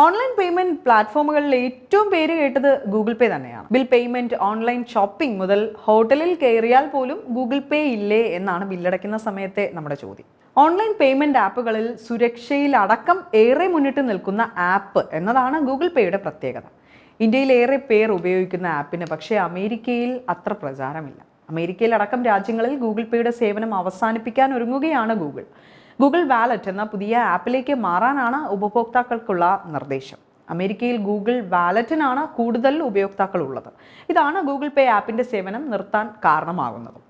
Online payment പ്ലാറ്റ്ഫോമുകളിൽ ഏറ്റവും പേര് കേട്ടത് ഗൂഗിൾ പേ തന്നെയാണ്. ബിൽ പേയ്മെന്റ് ഓൺലൈൻ ഷോപ്പിംഗ് മുതൽ ഹോട്ടലിൽ കയറിയാൽ പോലും ഗൂഗിൾ പേ ഇല്ലേ എന്നാണ് ബില്ലടയ്ക്കുന്ന സമയത്തെ നമ്മുടെ ചോദ്യം. ഓൺലൈൻ പേയ്മെന്റ് ആപ്പുകളിൽ സുരക്ഷയിൽ അടക്കം ഏറെ മുന്നിട്ട് നിൽക്കുന്ന ആപ്പ് എന്നതാണ് ഗൂഗിൾ പേയുടെ പ്രത്യേകത. ഇന്ത്യയിൽ ഏറെ പേർ ഉപയോഗിക്കുന്ന ആപ്പിന് പക്ഷേ അമേരിക്കയിൽ അത്ര പ്രചാരമില്ല. അമേരിക്കയിലടക്കം രാജ്യങ്ങളിൽ ഗൂഗിൾ പേയുടെ സേവനം അവസാനിപ്പിക്കാൻ ഒരുങ്ങുകയാണ് ഗൂഗിൾ ഗൂഗിൾ വാലറ്റ് എന്ന പുതിയ ആപ്പിലേക്ക് മാറാനാണ് ഉപഭോക്താക്കൾക്കുള്ള നിർദ്ദേശം. അമേരിക്കയിൽ ഗൂഗിൾ വാലറ്റിനാണ് കൂടുതൽ ഉപയോക്താക്കൾ ഉള്ളത് ഇതാണ് ഗൂഗിൾ പേ ആപ്പിന്റെ സേവനം നിർത്താൻ കാരണമാകുന്നത്.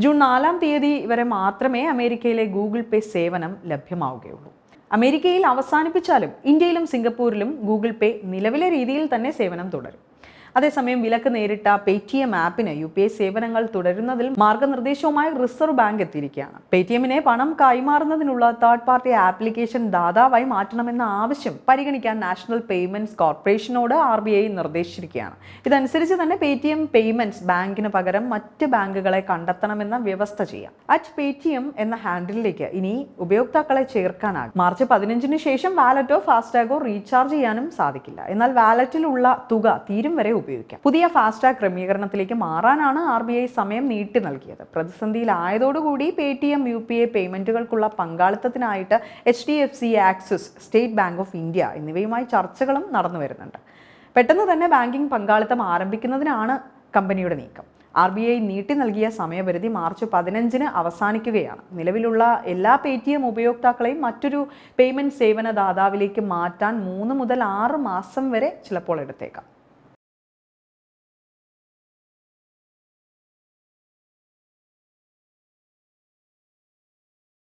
ജൂൺ നാലാം തീയതി വരെ മാത്രമേ അമേരിക്കയിലെ ഗൂഗിൾ പേ സേവനം ലഭ്യമാവുകയുള്ളൂ. അമേരിക്കയിൽ അവസാനിപ്പിച്ചാലും ഇന്ത്യയിലും സിംഗപ്പൂരിലും ഗൂഗിൾ പേ നിലവിലെ രീതിയിൽ തന്നെ സേവനം തുടരും. അതേസമയം വിലക്ക് നേരിട്ട പേ ടി എം ആപ്പിന് യു പി ഐ സേവനങ്ങൾ തുടരുന്നതിൽ മാർഗനിർദ്ദേശവുമായി റിസർവ് ബാങ്ക് എത്തിയിരിക്കുകയാണ്. പേടിഎമ്മിനെ പണം കൈമാറുന്നതിനുള്ള തേർഡ് പാർട്ടി ആപ്ലിക്കേഷൻ ദാതാവായി മാറ്റണമെന്ന ആവശ്യം പരിഗണിക്കാൻ നാഷണൽ പേയ്മെന്റ്സ് കോർപ്പറേഷനോട് ആർ ബി ഐ നിർദ്ദേശിച്ചിരിക്കുകയാണ്. ഇതനുസരിച്ച് തന്നെ പേ ടി എം പേയ്മെന്റ്സ് ബാങ്കിന് പകരം മറ്റ് ബാങ്കുകളെ കണ്ടെത്തണമെന്ന വ്യവസ്ഥ ചെയ്യാം. അറ്റ് പേ ടി എം എന്ന ഹാൻഡിലേക്ക് ഇനി ഉപയോക്താക്കളെ ചേർക്കാനാകും. മാർച്ച് പതിനഞ്ചിന് ശേഷം വാലറ്റോ ഫാസ്റ്റാഗോ റീചാർജ് ചെയ്യാനും സാധിക്കില്ല. എന്നാൽ വാലറ്റിലുള്ള തുക തീരും വരെ ഉപയോഗിക്കാം. പുതിയ ഫാസ്ടാഗ് ക്രമീകരണത്തിലേക്ക് മാറാനാണ് ആർ ബി ഐ സമയം നീട്ടി നൽകിയത്. പ്രതിസന്ധിയിലായതോടുകൂടി Paytm U P I പേയ്മെന്റുകൾക്കുള്ള പങ്കാളിത്തത്തിനായിട്ട് H D F C Axis State Bank of India എന്നിവയുമായി ചർച്ചകളും നടന്നു വരുന്നുണ്ട്. പെട്ടെന്ന് തന്നെ ബാങ്കിംഗ് പങ്കാളിത്തം ആരംഭിക്കുന്നതിനാണ് കമ്പനിയുടെ നീക്കം. ആർ ബി ഐ നീട്ടി നൽകിയ സമയപരിധി മാർച്ച് പതിനഞ്ചിന് അവസാനിക്കുകയാണ്. നിലവിലുള്ള എല്ലാ പേ ടി എം ഉപയോക്താക്കളെയും മറ്റൊരു പേയ്മെന്റ് സേവന ദാതാവിലേക്ക് മാറ്റാൻ മൂന്ന് മുതൽ ആറ് മാസം വരെ ചിലപ്പോൾ എടുത്തേക്കാം.